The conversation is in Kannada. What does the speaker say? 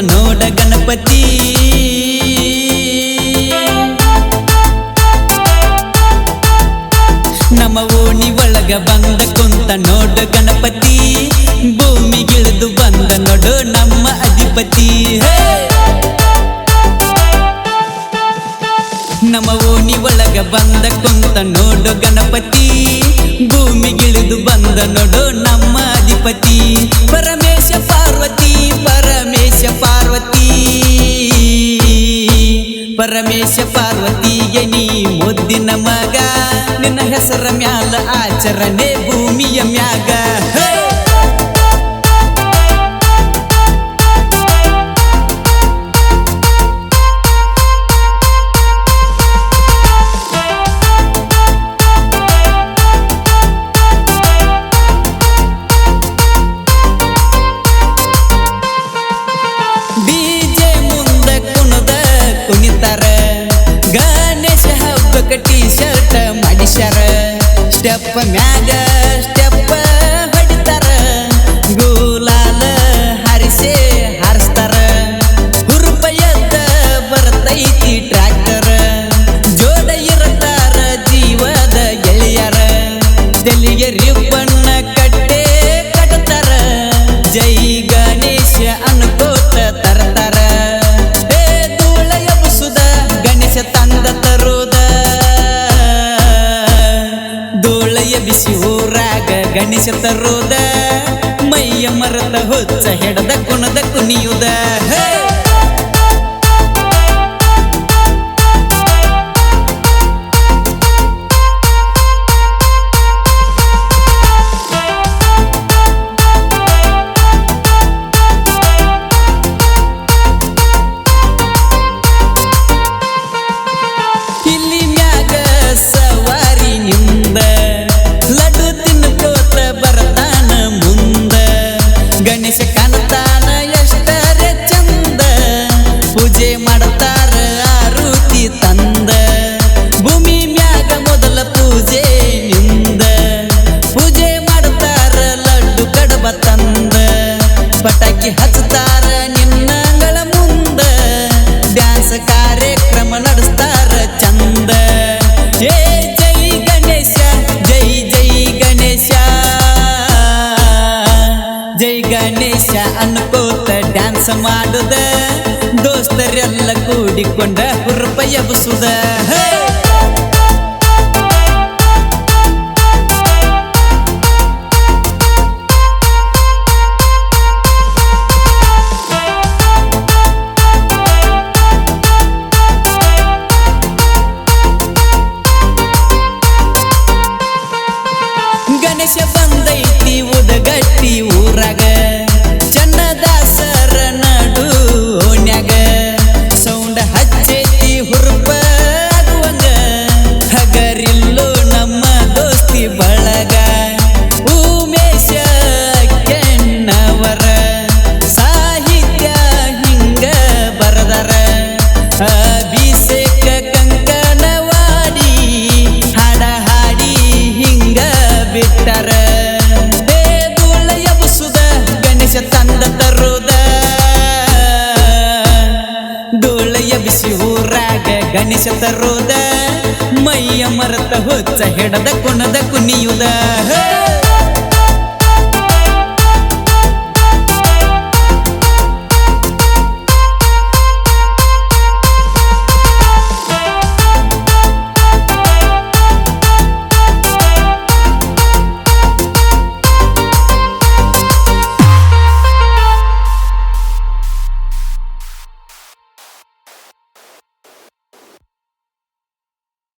ನೋಡ ಗಣಪತಿ. ನಮ್ಮ ಓಣಿ ಒಳಗ ಬಂದ ಕುಂತ ನೋಡ ಗಣಪತಿ. ಭೂಮಿಗಿಳಿದು ಬಂದ ನೋಡು ನಮ್ಮ ಅಧಿಪತಿ. ನಮ್ಮ ಓಣಿ ಒಳಗ ಬಂದ ಕುಂತ ನೋಡ ಗಣಪತಿ. ಭೂಮಿಗಿಳಿದು ಬಂದ ನೋಡು ನಮ್ಮ ಅಧಿಪತಿ. ಪರಮೇ ಪರಮೇಶ ಪಾರ್ವತಿಯ ನೀ ಮುದ್ದಿನ ಮಗ ನಿನ್ನ ಹೆಸರ ಮ್ಯಾಲ ಆಚರಣೆ ಭೂಮಿಯ ಮ್ಯಾಗ. ಸ್ಟೆಪ್ ಊರಾಗ ತರೋದ ಮೈಯ ಮರದ ಹೊಚ್ಚ ಹೆಡದ ಕುಣದ ಕುಣಿಯುದ. ಜೈ ಗಣೇಶ ಅನ್ಕೋತ ಡ್ಯಾನ್ಸ್ ಮಾಡುದ. ದೋಸ್ತರೆಲ್ಲ ಕೂಡಿಕೊಂಡ ಹುರುಪ ಗಣೇಶ ಬಂದೈತಿ ಉದಗಟ್ಟಿ ಊರಾಗ. ಚನ್ನದಾಸರ ಗಣೇಶ ತರುದ ಮೈಯ ಮರತ ಹೊಚ್ಚ ಹೆಡದ ಕುಣದ ಕುಣಿಯುದ.